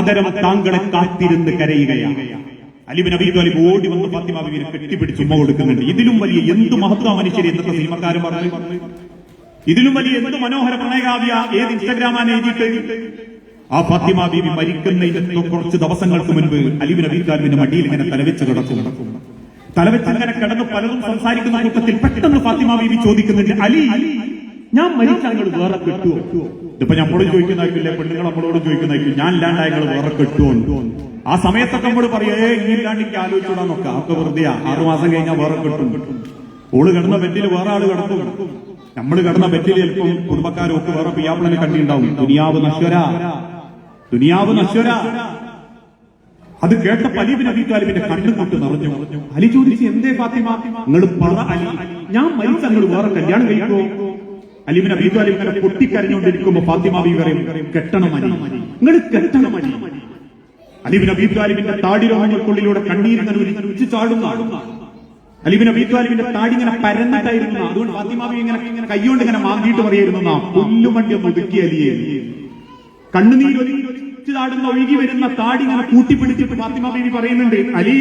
അതരം താങ്കളെ കാത്തിരുന്ന് കരയുകയാണ്. അലിബിൻ അബീദ് താലിബ് ഓടി വന്ന് ഫാത്തിമ ബീവിനെ കെട്ടിപ്പിടിച്ച് ഉമ്മ കൊടുക്കുന്നുണ്ട്. ഇതിലും വലിയ എന്ത് മഹത്വ മനുഷ്യർ ഇന്നത്തെ സിനിമക്കാരൻ പറഞ്ഞു. ഇതിലും വലിയ എന്ത് മനോഹര പ്രണയകാവ്യ ഏത് ഇൻസ്റ്റഗ്രാമാണ് എഴുതിയിട്ട്? ആ ഫാത്തിമ ബീവി മരിക്കുന്നതിന് കുറച്ച് ദിവസങ്ങൾക്ക് മുൻപ് അലിബിൻ അബീദ് താലിബിന്റെ മടിയിൽ ഇങ്ങനെ തലവെച്ച് കിടക്കും. തലവെച്ച് ഇങ്ങനെ കിടന്ന് പലതും സംസാരിക്കുന്ന കൂട്ടത്തിൽ പെട്ടെന്ന് ഫാത്തിമ ബീവി ചോദിക്കുന്നുണ്ട് അലി ഞാൻ മരിച്ച വേറെ കെട്ടുവോ? ഇതിപ്പോ നമ്മളോട് ചോദിക്കുന്നതായിട്ടില്ലേ പെണ്ണുങ്ങൾ നമ്മളോട് ചോദിക്കുന്നതായിരിക്കും ഞാൻ ഇല്ലാണ്ട് ഞങ്ങൾ വേറെ കെട്ടുവോ ആ സമയത്തൊക്കെ നമ്മൾ പറയേ ഇനി ഇല്ലാണ്ട് എനിക്ക് ആലോചിച്ചൂടാ നോക്കാം ഒക്കെ വെറുതെ ആറു മാസം കഴിഞ്ഞാൽ വേറെ കെട്ടും ഓൾ കിടന്ന ബെറ്റിൽ വേറെ ആൾ കിടക്കും. നമ്മൾ കിടന്ന ബെറ്റിൽ ചിലപ്പം കുടുംബക്കാരൊക്കെ വേറെ പിയാപ്പിളനെ കണ്ടിണ്ടാവും ദുനിയാവ് നശ്വര. ദുനിയാവ് നശ്വര. അത് കേട്ട പലീബിൻ അബി താലിബിന്റെ കണ്ണു കൊണ്ട് നിറഞ്ഞു. അലി ചോദിച്ചു എന്തേ ഫാത്തിമ? നിങ്ങൾ പറ അലി. ഞാൻ മരിച്ച നിങ്ങൾ വേറെ കല്യാണം കഴിക്കുമോ അലിബിൻ അബി താലിബ് ഇങ്ങനെ പൊട്ടിക്കരഞ്ഞുകൊണ്ടിരിക്കുമ്പോ ഫാത്തിമ ബി പറയും കെട്ടണം അലി നിങ്ങൾ കെട്ടണം അരി അലിബിൻ അബി താലിബിന്റെ താടി രോമങ്ങൾക്കുള്ളിലൂടെ കണ്ണീരിങ്ങനെ ഉരിച്ചു ചാടുന്ന അലിബിൻ അബി താലിബിന്റെ താടി ഇങ്ങനെ പരന്നിട്ടായിരുന്നു. അതുകൊണ്ട് ഫാത്തിമ ബി ഇങ്ങനെ കൈകൊണ്ട് ഇങ്ങനെ മാന്തിയിട്ട് പറയായിരുന്നു പുല്ലുമണ്ടി ഒതുക്കി അലിയെ. കണ്ണുനീരൊലിച്ചു ചാടുന്ന ഒഴുകി വരുന്ന താടി ഇങ്ങനെ കൂട്ടിപ്പിടിച്ചിട്ട് ഫാത്തിമ ബീവി പറയുന്നുണ്ട് അലി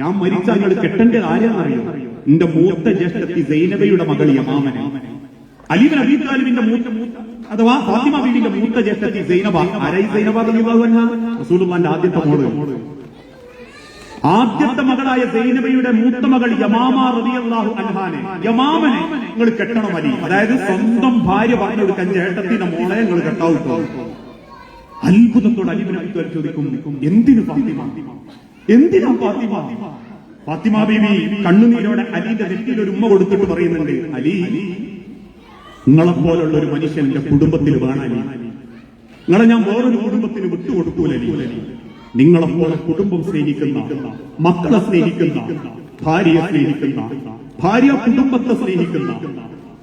ഞാൻ മരിച്ച നിങ്ങൾ കെട്ടേണ്ടത് ആരെന്നറിയോ? എന്റെ മൂത്ത ജ്യേഷ്ഠത്തി സൈനബയുടെ മകൾ യമാമനെ. അലിബിൻ അബീ താലിബിന്റെ മൂത്ത അഥവാ ഫാത്തിമ ബീവിന്റെ മൂത്ത ജ്യേഷ്ഠത്തി സൈനബ. അരൈ സൈനബ? റസൂലുള്ളാഹിന്റെ ആദ്യത്തെ മോൾ. ആദ്യത്തെ മകളായ സൈനബയുടെ മൂത്ത മകൾ യമാമ റളിയല്ലാഹു അൻഹാനെ. യമാമനെ നിങ്ങൾ കെട്ടണം അലി. അതായത് സ്വന്തം ഭാര്യ പറഞ്ഞു കൊടുക്കാൻ ചേട്ടത്തിന്റെ മോളെ നിങ്ങൾ കെട്ടാവുട്ടോ. അത്ഭുതത്തോട് അലിബിൻ അബി ചോദിക്കും. എന്തിനു ഫാത്തിമ? എന്തിനാ ഫാത്തിമ? ഫാത്തിമ ബീവി കണ്ണുനീരോടെ അലിന്റെ നെറ്റിയിൽ ഒരു ഉമ്മ കൊടുത്തിട്ട് പറയുന്നുണ്ട് അലി നിങ്ങളെപ്പോലുള്ള ഒരു മനുഷ്യൻ എന്റെ കുടുംബത്തിൽ വേണം അലി നിങ്ങളെ ഞാൻ വേറൊരു കുടുംബത്തിന് വിട്ടുകൊടുക്കൂല നിങ്ങളെ നിങ്ങളെപ്പോലെ കുടുംബം സ്നേഹിക്കുന്ന മക്കളെ സ്നേഹിക്കുന്ന ഭാര്യയെ സ്നേഹിക്കുന്ന ഭാര്യ കുടുംബത്തെ സ്നേഹിക്കുന്ന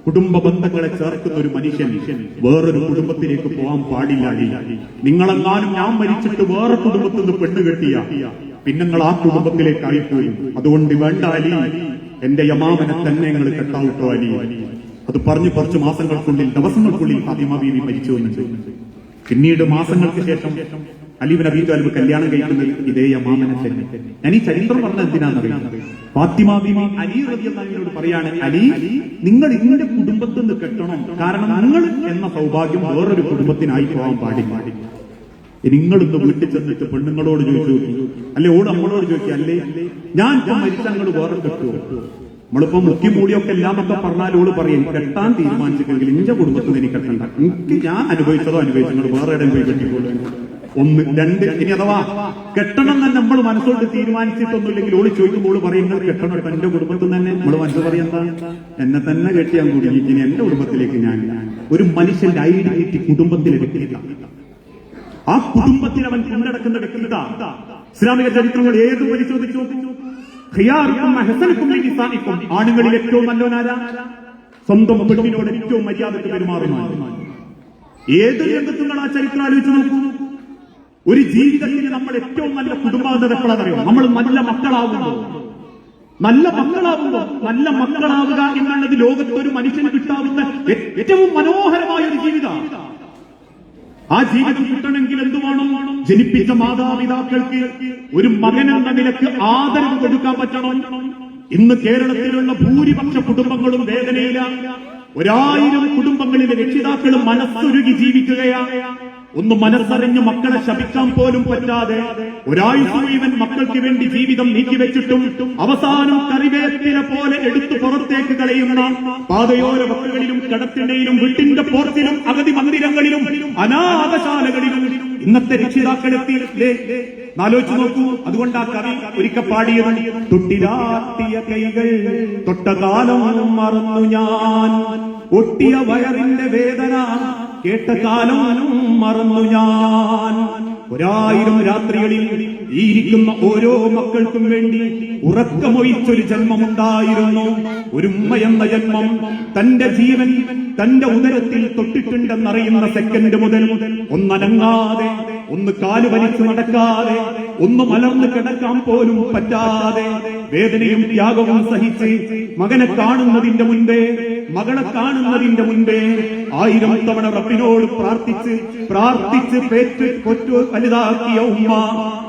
കുടുംബ ബന്ധങ്ങളെ ചേർക്കുന്ന ഒരു മനുഷ്യൻ വേറൊരു കുടുംബത്തിലേക്ക് പോകാൻ പാടില്ല നിങ്ങളെന്നാലും ഞാൻ മരിച്ചിട്ട് വേറെ കുടുംബത്തിൽ നിന്ന് പെണ്ണ് കെട്ടിയ പിന്നെ നിങ്ങൾ ആ കുടുംബത്തിലേക്ക് ആയിപ്പോയി. അതുകൊണ്ട് വേണ്ട അലി എന്റെ യമാമനെ തന്നെ നിങ്ങൾ കെട്ടാവിട്ടോ അലി. അത് പറഞ്ഞു കുറച്ച് മാസങ്ങൾക്കുള്ളിൽ ദിവസങ്ങൾക്കുള്ളിൽ ഫാത്തിമ ബീവി മരിച്ചു എന്നുണ്ട്. പിന്നീട് മാസങ്ങൾക്ക് ശേഷം അലിബിൻ അബി താലിബ് കല്യാണം കഴിക്കുന്ന ഇതേ മാമനെ തന്നെ. ഞാൻ ഈ ചരിത്രം പറഞ്ഞ എന്തിനാണെന്നറിയാം ഫാത്തിമ ബീവി അലി റബിയോട് പറയാണ് അലി നിങ്ങൾ ഇങ്ങനെ കുടുംബത്തിൽ നിന്ന് കെട്ടണം. കാരണം നിങ്ങൾ എന്ന സൗഭാഗ്യം വേറൊരു കുടുംബത്തിനായി പോകാൻ പാടില്ല. നിങ്ങൾ ഇന്ന് വീട്ടിൽ ചെന്നിട്ട് പെണ്ണുങ്ങളോട് ചോദിച്ചു അല്ലെ ഓട് അമ്മളോട് ചോദിക്കുക അല്ലേ ഞാൻ മരിച്ച അങ്ങോട്ട് വേറെ കെട്ടുമോ നമ്മളിപ്പോ മുക്കി മൂടിയൊക്കെ എല്ലാമൊക്കെ പറഞ്ഞാൽ ഓൾ പറയും കെട്ടാൻ തീരുമാനിച്ചിട്ടെങ്കിൽ ഇന്റെ കുടുംബത്തിൽ നിന്ന് കെട്ടണ്ട എനിക്ക് ഞാൻ അനുഭവിച്ചതോ അനുഭവിച്ചു വേറെ ഇടം പോയി ഒന്ന് രണ്ട് ഇനി അഥവാ കെട്ടണം തന്നെ നമ്മൾ മനസ്സോട് തീരുമാനിച്ചിട്ടൊന്നുമില്ലെങ്കിൽ ഓൾ ചോദിക്കുമ്പോൾ പറയും "നിങ്ങൾ കെട്ടണം എന്റെ കുടുംബത്തിൽ തന്നെ. നമ്മൾ മനസ്സ് പറയുന്ന എന്നെ തന്നെ കെട്ടിയാൻ കൂടി ഇനി എന്റെ കുടുംബത്തിലേക്ക് ഞാൻ ഒരു മനുഷ്യന്റെ ഐഡന്റിറ്റി കുടുംബത്തിൽ എടുക്കില്ല. ആ കുടുംബത്തിൽ അവൻ കൊണ്ടടക്കുന്ന ഇസ്ലാമിക ചരിത്രങ്ങൾ ഏത് പരിശോധിച്ചു ആണുങ്ങളിൽ ഏറ്റവും നല്ലവനാരാ? സ്വന്തം പെണ്ണിനോട് ഏറ്റവും മര്യാദയ്ക്ക് പെരുമാറുന്ന ഏത് രംഗത്തും നിങ്ങൾ ആ ചരിത്രം ആലോചിച്ച് നോക്കൂ? ഒരു ജീവിതത്തിൽ നമ്മൾ ഏറ്റവും നല്ല കുടുംബാന്തരം എപ്പോഴാണെന്നറിയോ? നമ്മൾ നല്ല മക്കളാവുമ്പോൾ. നല്ല മക്കളാകുമ്പോൾ നല്ല മക്കളാവുക എന്നുള്ളത് ലോകത്ത് ഒരു മനുഷ്യന് കിട്ടാവുന്ന ഏറ്റവും മനോഹരമായ ഒരു ജീവിതം. ആ ജീവിതം കിട്ടണമെങ്കിൽ എന്തുവാണോ വേണം? ജനിപ്പിച്ച മാതാപിതാക്കൾക്ക് ഒരു മകൻ എന്ന നിലയ്ക്ക് ആദരവ് കൊടുക്കാൻ പറ്റണം. ഇന്ന് കേരളത്തിലുള്ള ഭൂരിപക്ഷ കുടുംബങ്ങളും വേദനയിലാണ്. ഒരായിരം കുടുംബങ്ങളിലെ രക്ഷിതാക്കളും മനസ്സൊരുകി ജീവിക്കുകയാണ്. ഒന്ന് മനസ്സറിഞ്ഞ് മക്കളെ ശപിക്കാൻ പോലും പറ്റാതെ ഒരാഴ്ച മുഴുവൻ മക്കൾക്ക് വേണ്ടി ജീവിതം നീക്കിവെച്ചിട്ടും അവസാനം കറിവേപ്പില പോലെ എടുത്തു പുറത്തേക്ക് കളയുന്ന പാതയോര വക്കുകളിലും കടത്തിണ്ടയിലും വീട്ടിന്റെ പോർത്തിലും അഗതി മന്ദിരങ്ങളിലും അനാഥശാലകളിലും ഇന്നത്തെ രക്ഷിതാക്കളെത്തിയില്ലേ ആലോചിച്ചു നോക്കൂ. അതുകൊണ്ട് ആ കവി ഒരിക്കൽ പാടിയത് കൈകൾ തൊട്ടകാലം മറന്നു ഞാൻ. ഒട്ടിയ വയറിന്റെ വേദന കേട്ട കാലം മറന്നു ഞാൻ. ഒരായിരം രാത്രികളിൽ ഈ ഇരിക്കുന്ന ഓരോ മക്കൾക്കും വേണ്ടി ഉറക്കമൊഴിച്ചൊരു ജന്മമുണ്ടായിരുന്നു. ഒരു ഉമ്മയെന്ന എന്ന ജന്മം തന്റെ ജീവൻ തന്റെ ഉദരത്തിൽ തൊട്ടിട്ടുണ്ടെന്നറിയുന്ന സെക്കൻഡ് മുതൽ ഒന്നനങ്ങാതെ ഒന്ന് കാൽ വലിച്ചു നടക്കാതെ ഒന്ന് മലർന്ന് കിടക്കാൻ പോലും പറ്റാതെ വേദനയും ത്യാഗവും സഹിച്ച് മകനെ കാണുന്നതിന്റെ മുൻപേ മകളെ കാണുന്നതിന്റെ മുൻപേ ആയിരം തവണ റബ്ബിനോട് പ്രാർത്ഥിച്ച് പ്രാർത്ഥിച്ച് പേറ്റ് കൊറ്റു വലുതാക്കിയ ഉമ്മ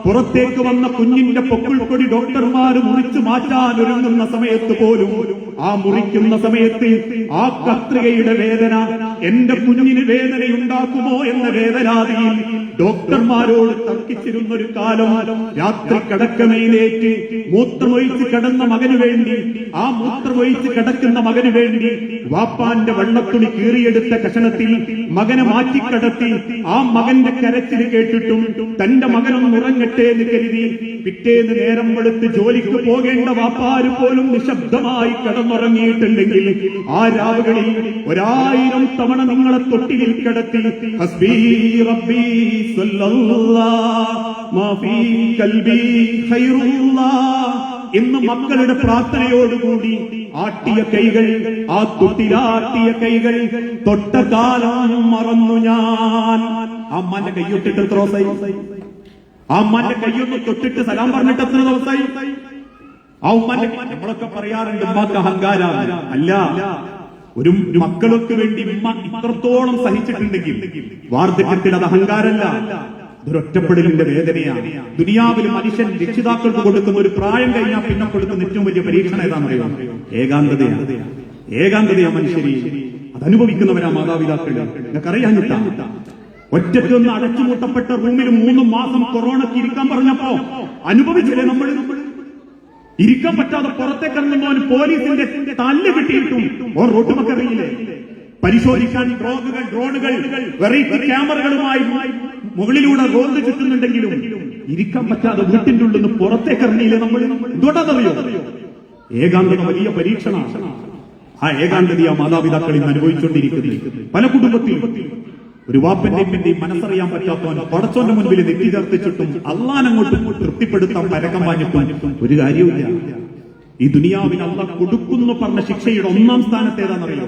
പുറത്തേക്ക് വന്ന കുഞ്ഞിന്റെ പൊക്കിൾക്കൊടി ഡോക്ടർമാർ മുറിച്ചു മാറ്റാൻ ഒരുങ്ങുന്ന സമയത്ത് പോലും ആ മുറിക്കുന്ന സമയത്ത് ആ കത്രികയുടെ വേദന എന്റെ കുഞ്ഞിന് വേദനയുണ്ടാക്കുമോ എന്ന വേദനാതിയിൽ ഡോക്ടർമാരോട് തർക്കിച്ചിരുന്ന ഒരു കാലം രാത്രി കടക്കമയിലേറ്റ് മൂത്രമൊഴിച്ച് കിടന്ന മകന് വേണ്ടി ആ മൂത്രമൊഴിച്ച് കിടക്കുന്ന മകന് വേണ്ടി വാപ്പാന്റെ വെള്ളത്തുണി കീറിയെടുത്ത കഷണത്തിൽ മകനെ മാറ്റിക്കടത്തി ആ മകന്റെ കരച്ചിൽ കേട്ടിട്ടും തന്റെ മകനൊന്ന് ഉറങ്ങട്ടെ എന്ന് കരുതി പിറ്റേന്ന് നേരം വെളുത്ത് ജോലിക്ക് പോകേണ്ട വാപ്പാര് പോലും നിശബ്ദമായി കടന്നുറങ്ങിയിട്ടുണ്ടെങ്കിൽ ആ രാവുകളിൽ ഒരായിരം തവണ നിങ്ങളെ തൊട്ടിയിൽ കിടത്തി ഹസ്ബീ എന്ന് മക്കളുടെ പ്രാർത്ഥനയോടുകൂടി ആട്ടിയ കൈകൾ ആ തൊട്ടിലാട്ടിയ കൈകൾ തൊട്ട കാലം മറന്നു ഞാൻ. അമ്മാന്റെ കൈയൊട്ടിട്ട് എത്ര ദിവസമായി ആ അമ്മാന്റെ കൈയൊന്ന് തൊട്ടിട്ട് സലാം പറഞ്ഞിട്ട് എത്ര ദിവസമായി ആ ഉമ്മാന്റെ നമ്മളൊക്കെ പറയാറുണ്ട് ഉമ്മാക്ക് അല്ല ഒരു മക്കൾക്ക് വേണ്ടി ഉമ്മ ഇത്രത്തോളം സഹിച്ചിട്ടുണ്ടെങ്കിൽ വാർദ്ധക്യത്തിൽ അത് അഹങ്കാരല്ല ഇതൊരൊറ്റപ്പെടലിന്റെ വേദനയാണ്. ദുനിയാവിൽ മനുഷ്യൻ രക്ഷിതാക്കൾക്ക് കൊടുക്കുന്ന ഒരു പ്രായം കഴിഞ്ഞാൽ പിന്നെ കൊടുക്കുന്ന ഏറ്റവും വലിയ പരീക്ഷണം ഏതാണെന്നറിയോ? ഏകാന്തതയാണ്. ഏകാന്തതയാ മനുഷ്യരി അത് അനുഭവിക്കുന്നവരാ മാതാപിതാക്കൾ നിങ്ങൾക്കറിയാഞ്ഞിട്ടാ ഒറ്റയ്ക്കൊന്ന് അടച്ചുമൂട്ടപ്പെട്ട റൂമിൽ മൂന്ന് മാസം കൊറോണയ്ക്ക് ഇരിക്കാൻ പറഞ്ഞപ്പോ അനുഭവിച്ചില്ലേ നമ്മൾ ഇരിക്കാൻ പറ്റാതെ പുറത്തേക്ക് ഇറങ്ങുമ്പോൾ പോലീസിന്റെ തല്ല് കിട്ടിയിട്ടും ഓ റോട്ടുമക്കറിയില്ലേ? പരിശോധിക്കാൻ ഡ്രോണുകൾ ഡ്രോണുകൾ വെറൈറ്റി ക്യാമറകളുമായി മുകളിലൂടെ റോഡ് ചുറ്റുന്നുണ്ടെങ്കിലും ഇരിക്കാൻ പറ്റാതെ വീട്ടിന്റെ ഉള്ളിൽ നിന്ന് പുറത്തേക്ക് ഇറങ്ങിയില്ലേ നമ്മൾ എന്തുകൊണ്ടാണെന്നറിയോ ഏകാന്തത വലിയ പരീക്ഷണമാണ്. ആ ഏകാന്തത ആ മാതാപിതാക്കളിൽ നിന്ന് അനുഭവിച്ചുകൊണ്ടിരിക്കുന്നത്. പല കുടുംബത്തിലും ഒരു വാപ്പന്റെ അമ്മന്റെയും മനസ്സറിയാൻ പറ്റാത്തവൻ പടച്ചോന്റെ മുൻപിൽ നെറ്റി ചേർത്തിച്ചിട്ടും അള്ളാനങ്ങോട്ടും തൃപ്തിപ്പെടുത്താൻ പരക്കം വാങ്ങിട്ടും ഒരു കാര്യവുമില്ല. ഈ ദുനിയാവിന് അള്ള കൊടുക്കുന്നു പറഞ്ഞ ശിക്ഷയുടെ ഒന്നാം സ്ഥാനത്തേതാണെന്നറിയോ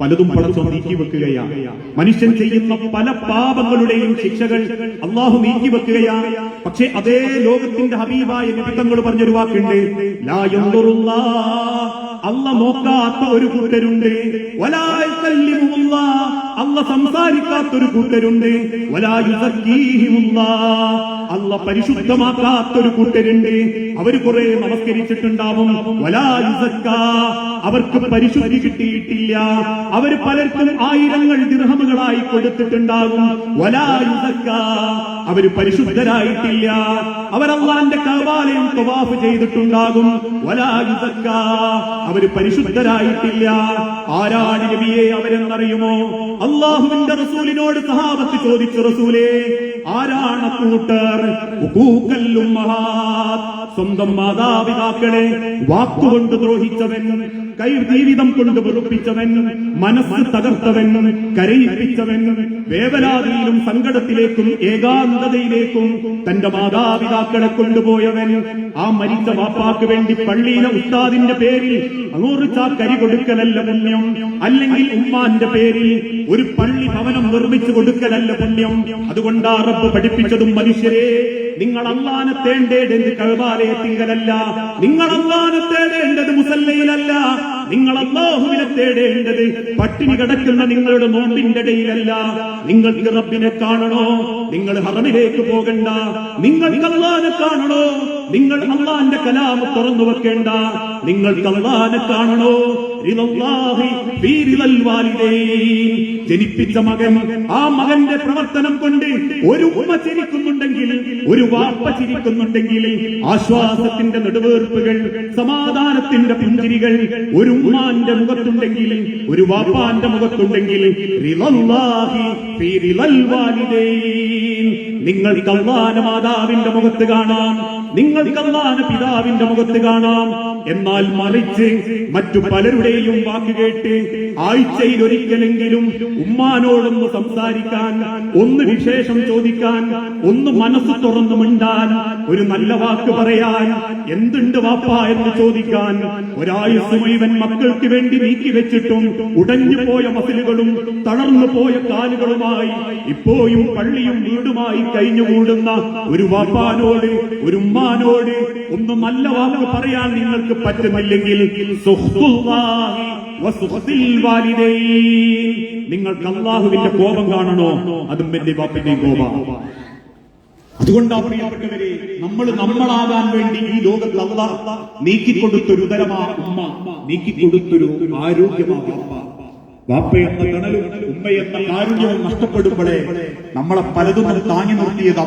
പലതും പടച്ചോൻ നീക്കി വെക്കുകയാണ് മനുഷ്യൻ ചെയ്യുന്ന പല പാപങ്ങളുടെയും ശിക്ഷകൾ അള്ളാഹു നീക്കി വെക്കുകയാണ് പക്ഷെ അതേ ലോകത്തിന്റെ ഹബീബായ നിമിത്തങ്ങൾ പറഞ്ഞൊരു വാക്കുണ്ട് അല്ല നോക്കാത്ത ഒരു കൂട്ടരുണ്ട്. അല്ല സംസാരിക്കാത്ത ഒരു കൂട്ടരുണ്ട് അല്ല പരിശുദ്ധമാക്കാത്ത ഒരു കൂട്ടരുണ്ട്. അവർ കുറെ നമസ്കരിച്ചിട്ടുണ്ടാവും. അവർക്ക് പരിശുദ്ധി കിട്ടിയിട്ടില്ല. അവർ പലർക്കും ആയിരങ്ങൾ ദിർഹമുകളായി കൊടുത്തിട്ടുണ്ടാകും. അവർ പരിശുദ്ധരായിട്ടില്ല. അവരല്ലാന്റെ കവാലയം തവാഫ് ചെയ്തിട്ടുണ്ടാകും. വലാ യുസക്ക. അവർ പരിശുദ്ധരായിട്ടില്ല. ആരാണ് നബിയെ അവരെന്നറിയുമോ? അള്ളാഹുവിന്റെ റസൂലിനോട് സഹാബത്ത് ചോദിച്ചു റസൂലേ ആരാണ് കൂട്ടർ. സ്വന്തം മാതാപിതാക്കളെ വാക്കുകൊണ്ട് ദ്രോഹിച്ചവൻ കൈ ജീവിതം കൊണ്ട് വെറുപ്പിച്ചവൻ മനസ്സ് തകർത്തവൻ കരയിപ്പിച്ചവൻ വേവലാതിയിലും സങ്കടത്തിലേക്കും ഏകാന്തതയിലേക്കും തന്റെ മാതാപിതാക്കളെ കൊണ്ടുപോയവൻ. ആ മരിച്ച വാപ്പാക്ക് വേണ്ടി പള്ളിയിലെ ഉസ്താദിന്റെ പേരിൽ നൂറ് കരി കൊടുക്കലല്ല പുണ്യം. അല്ലെങ്കിൽ ഉമ്മാന്റെ പേരിൽ ഒരു പള്ളി ഭവനം നിർമ്മിച്ചു കൊടുക്കലല്ല പുണ്യം. അതുകൊണ്ടാ റബ്ബ് പഠിപ്പിച്ചതും മനുഷ്യരെ. നിങ്ങൾ അള്ളാനെ തേണ്ടേണ്ടത് തിങ്കലല്ല. നിങ്ങൾ അള്ളാനെ തേടേണ്ടത് മുസല്ലയിലല്ല. നിങ്ങൾ അള്ളാഹുവിനെ തേടേണ്ടത് പട്ടിണി കിടക്കുന്ന നിങ്ങളുടെ നോമ്പിന്റെ ഇടയിലല്ല. നിങ്ങൾ റബ്ബിനെ കാണണോ? നിങ്ങൾ ഹറമിലേക്ക് പോകണ്ട. നിങ്ങൾ അള്ളാനെ കാണണോ? നിങ്ങൾ അള്ളാന്റെ കലാമ് തുറന്നു വെക്കേണ്ട. നിങ്ങൾ അള്ളാനെ കാണണോ? ജനിപ്പിച്ച മകൻ ആ മകന്റെ പ്രവർത്തനം കൊണ്ട് ഒരു ഉമ്മ ചിരിക്കുന്നുണ്ടെങ്കിൽ ഒരു വാപ്പ ചിരിക്കുന്നുണ്ടെങ്കിൽ ആശ്വാസത്തിന്റെ നെടുവേർപ്പുകൾ സമാധാനത്തിന്റെ പുഞ്ചിരികൾ ഒരു ഉമ്മാന്റെ മുഖത്തുണ്ടെങ്കിൽ ഒരു വാപ്പാന്റെ മുഖത്തുണ്ടെങ്കിൽ. നിങ്ങൾക്ക് അള്ളാന മാതാവിന്റെ മുഖത്ത് കാണാം നിങ്ങൾക്ക് അള്ളാന പിതാവിന്റെ മുഖത്ത് കാണാം എന്നാൽ മറിച്ച് മറ്റു പലരുടെയും വാക്ക് കേട്ട് ആഴ്ചയിൽ ഒരിക്കലെങ്കിലും ഉമ്മാനോടൊന്ന് സംസാരിക്കാൻ ഒന്ന് വിശേഷം ചോദിക്കാൻ ഒന്ന് മനസ്സ് തുറന്നു മിണ്ടാൻ ഒരു നല്ല വാക്ക് പറയാൻ എന്തുണ്ട് വാപ്പ എന്ന് ചോദിക്കാൻ ഒരായുസ് മുഴുവൻ മക്കൾക്ക് വേണ്ടി നീക്കി വെച്ചിട്ടും ഉടഞ്ഞു പോയ മസിലുകളും തളർന്നു പോയ കാലുകളുമായി ഇപ്പോഴും പള്ളിയും വീടുമായി കഴിഞ്ഞുകൂടുന്ന ഒരു വാപ്പാനോട് ഒരു ഉമ്മാനോട് ഒന്ന് നല്ല വാക്ക് പറയാൻ നിങ്ങൾക്ക് പറ്റുന്നില്ലെങ്കിൽ നിങ്ങൾ അള്ളാഹുവിന്റെ കോപം കാണണോ? അതും എന്റെ ബാപ്പിന്റെയും കോപം. അതുകൊണ്ടാ പ്രിയപ്പെട്ടവരെ നമ്മൾ നമ്മളാകാൻ വേണ്ടി ഈ ലോകത്ത് അള്ളാഹ് നീക്കിക്കൊടുത്തൊരു ഉദരമാ ഉമ്മ. നീക്കിക്കൊടുത്തൊരു ആരോഗ്യമാ വാപ്പ എന്ന തണലും ഉമ്മ എന്ന കാരുണ്യവും നഷ്ടപ്പെടുമ്പോഴേ നമ്മളെ പലതും താങ്ങി നിർത്തിയത്